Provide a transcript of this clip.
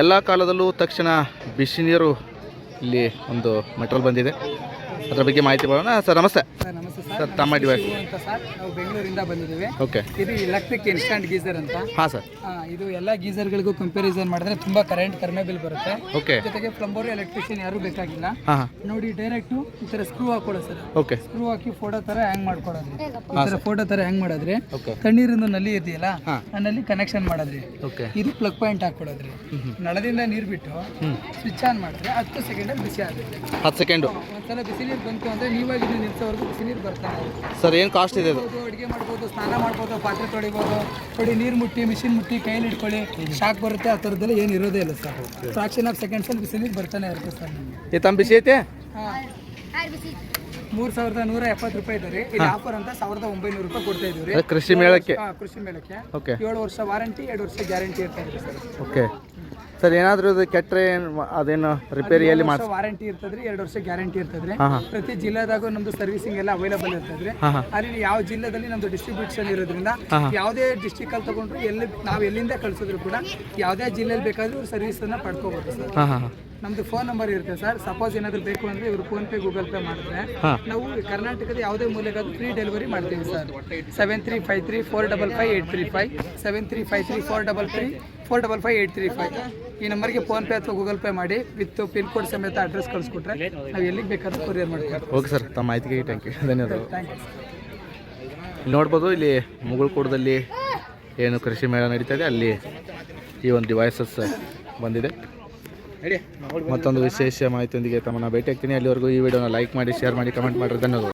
ಎಲ್ಲ ಕಾಲದಲ್ಲೂ ತಕ್ಷಣ ಬಿಸಿ ನೀರು ಇಲ್ಲಿ ಒಂದು ಮೆಟ್ರೋಲ್ ಬಂದಿದೆ. ಅದರ ಬಗ್ಗೆ ಮಾಹಿತಿ ಬರೋಣ ಸರ್, ನಮಸ್ತೆ. ಸರ್. ತಮ್ಮ ಡಿವೈಸ್ ಅಂತ ಸರ್ ನಾವು ಬೆಂಗಳೂರಿಂದ ಬಂದಿದ್ದೀವಿ. ಓಕೆ ಇದು ಎಲೆಕ್ಟ್ರಿಕ್ ಇನ್ಸ್ಟಂಟ್ ಗೀಸರ್ ಅಂತ. ಹಾಂ ಸರ್. ಇದು ಎಲ್ಲ ಗೀಸರ್ಗಳಿಗೂ ಕಂಪ್ಯಾರಿಸನ್ ಮಾಡಿದ್ರೆ ತುಂಬಾ ಕರೆಂಟ್ ಕಡಿಮೆ ಬಿಲ್ ಬರುತ್ತೆ. ಓಕೆ ಜೊತೆಗೆ ಪ್ಲಂಬರ್ ಎಲೆಕ್ಟ್ರಿಷಿಯನ್ ಯಾರು ಬೇಕಾಗಿಲ್ಲ. ನೋಡಿ ಡೈರೆಕ್ಟ್ ಈ ತರ ಸ್ಕ್ರೂ ಹಾಕೊಡೋ ಸರ್. ಓಕೆ ಸ್ಕ್ರೂ ಹಾಕಿ ಫೋಟೋ ತರ ಹ್ಯಾಂಗ್ ಮಾಡ್ಕೊಡೋದ್ರಿ ಈ ತರ ಫೋಟೋ ತರ ಹ್ಯಾಂಗ್ ಮಾಡಿದ್ರೆ ಓಕೆ ತಣ್ಣೀರಿಂದ ನಲ್ಲಿ ಇದೆಯಲ್ಲ ಆ ನಲ್ಲಿ ಕನೆಕ್ಷನ್ ಮಾಡೋದ್ರಿ. ಓಕೆ ಇದು ಪ್ಲಗ್ ಪಾಯಿಂಟ್ ಹಾಕೊಡೋದ್ರಿ ನಳದಿಂದ ನೀರು ಬಿಟ್ಟು ಸ್ವಿಚ್ ಆನ್ ಮಾಡಿದ್ರೆ ಹತ್ತು ಸೆಕೆಂಡಲ್ಲಿ ಬಿಸಿ ಆಗುತ್ತೆ. ಹತ್ತು ಸೆಕೆಂಡು ಒಂದ್ಸಲ ಬಿಸಿ ನೀರು ಬಂತು ಅಂದ್ರೆ ನೀವಾಗಿ ನಿಲ್ಸೋವರೆಗೂ ಬಿಸಿ ನೀರು ಬರ್ತಾನೆ ಸರ್ ಏನು ಕಾಸ್ಟ್ ಇದೆ ಅದು? ಅಡುಗೆ ಮಾಡ್ಬೋದು ಸ್ನಾನ ಮಾಡ್ಬೋದು ಪಾತ್ರೆ ತೊಳಿಬೋದು ಕೊಡಿ ನೀರು ಮುಟ್ಟಿ ಮಿಷಿನ್ ಮುಟ್ಟಿ ಕೈಲಿ ಇಟ್ಕೊಳ್ಳಿ ಶಾಕ್ ಬರುತ್ತೆ ಆ ಥರದ್ದೆಲ್ಲ ಏನು ಇರೋದೇ ಇಲ್ಲ ಸರ್. ಫ್ರಾಕ್ಷನ್ ಆಫ್ ಸೆಕೆಂಡ್ಸಲ್ಲಿ ಬಿಸಿಲಿಗೆ ಬರ್ತಾನೆ ಇರುತ್ತೆ ಸರ್ ಈ ತಮ್ಮ ಬಿಸಿ ಐತೆ? ಮೂರು ಸಾವಿರದ ನೂರ ಎಪ್ಪತ್ತು ರೂಪಾಯಿ ಇದೆ ರೀ. ಇದು ಆಫರ್ ಅಂತ ಸಾವಿರದ ಒಂಬೈನೂರು ರೂಪಾಯಿ ಕೊಡ್ತಾ ಇದೀವಿ ರೀ. ಕೃಷಿ ಮೇಳಕ್ಕೆ? ಹಾ, ಕೃಷಿ ಮೇಳಕ್ಕೆ. ಓಕೆ ಏಳು ವರ್ಷ ವಾರಂಟಿ ಎರಡು ವರ್ಷ ಗ್ಯಾರಂಟಿ ಇರ್ತಾ ಇದೆ ಸರ್. ಓಕೆ ಸರ್ ಏನಾದರೂ ಇದು ಕೆಟ್ಟರೆ ಅದೇನು ರಿಪೇರಿಯಲ್ಲಿ ಮಾಡಿ ವಾರಂಟಿ ಇರ್ತದ್ರಿ ಎರಡು ವರ್ಷ ಗ್ಯಾರಂಟಿ ಇರ್ತದ್ರಿ. ಪ್ರತಿ ಜಿಲ್ಲಾದಾಗ ನಮ್ದು ಸರ್ವಿಸಿಂಗ್ ಎಲ್ಲ ಅವೈಲೇಬಲ್ ಇರ್ತದ್ರಿ. ಅಲ್ಲಿ ಯಾವ ಜಿಲ್ಲೆದಲ್ಲಿ ನಮ್ದು ಡಿಸ್ಟ್ರಿಬ್ಯೂಷನ್ ಇರೋದ್ರಿಂದ ಯಾವುದೇ ಡಿಸ್ಟಿಕ್ ಅಲ್ಲಿ ತಗೊಂಡ್ರು ಎಲ್ಲಿ ನಾವು ಎಲ್ಲಿಂದ ಕಳಿಸಿದ್ರು ಕೂಡ ಯಾವುದೇ ಜಿಲ್ಲೆಯಲ್ಲಿ ಬೇಕಾದ್ರೂ ಸರ್ವಿಸ್ ಅನ್ನ ಪಡ್ಕೋಬಹುದು ಸರ್. ನಮ್ದು ಫೋನ್ ನಂಬರ್ ಇರುತ್ತೆ ಸರ್ ಸಪೋಸ್ ಏನಾದ್ರು ಬೇಕು ಅಂದ್ರೆ ಇವರು ಫೋನ್ ಪೇ ಗೂಗಲ್ ಪೇ ಮಾಡಿದ್ರೆ ಹಾಂ. ನಾವು ಕರ್ನಾಟಕದ ಯಾವುದೇ ಮೂಲೆಗಾದ್ರೂ ಫ್ರೀ ಡೆಲಿವರಿ ಮಾಡ್ತೀವಿ sir seven three five three four double five eight three five seven three five three four double three four double five eight three five ಈ ನಂಬರ್ಗೆ ಫೋನ್ ಪೇ ಅಥವಾ ಗೂಗಲ್ ಪೇ ಮಾಡಿ ವಿತ್ ಪಿನ್ ಕೋಡ್ ಸಮೇತ address ಕಳಿಸ್ಕೊಟ್ರೆ ನಾವು ಎಲ್ಲಿಗೆ ಬೇಕಾದ್ರೂ courier ಮಾಡ್ತೀವಿ ಓಕೆ ಸರ್ ತಮ್ಮ ಮಾಹಿತಿಗೆ ಥ್ಯಾಂಕ್ ಯು ಧನ್ಯವಾದಗಳು. ಥ್ಯಾಂಕ್ ಯು ಇಲ್ಲಿ ನೋಡ್ಬೋದು ಇಲ್ಲಿ ಮುಗುಳ್ಕೋಟದಲ್ಲಿ ಏನು ಕೃಷಿ ಮೇಳ ನಡೀತಾ ಇದೆ. ಅಲ್ಲಿ ಈ ಒಂದು ಡಿವೈಸಸ್ ಬಂದಿದೆ. ಮತ್ತೊಂದು ವಿಶೇಷ ಮಾಹಿತಿಯೊಂದಿಗೆ ತಮ್ಮನ್ನ ಭೇಟಿ ಆಗ್ತೀನಿ ಅಲ್ಲಿವರೆಗೂ ಈ ವಿಡಿಯೋನ ಲೈಕ್ ಮಾಡಿ ಶೇರ್ ಮಾಡಿ ಕಮೆಂಟ್ ಮಾಡಿರಿ. ಧನ್ಯವಾದಗಳು.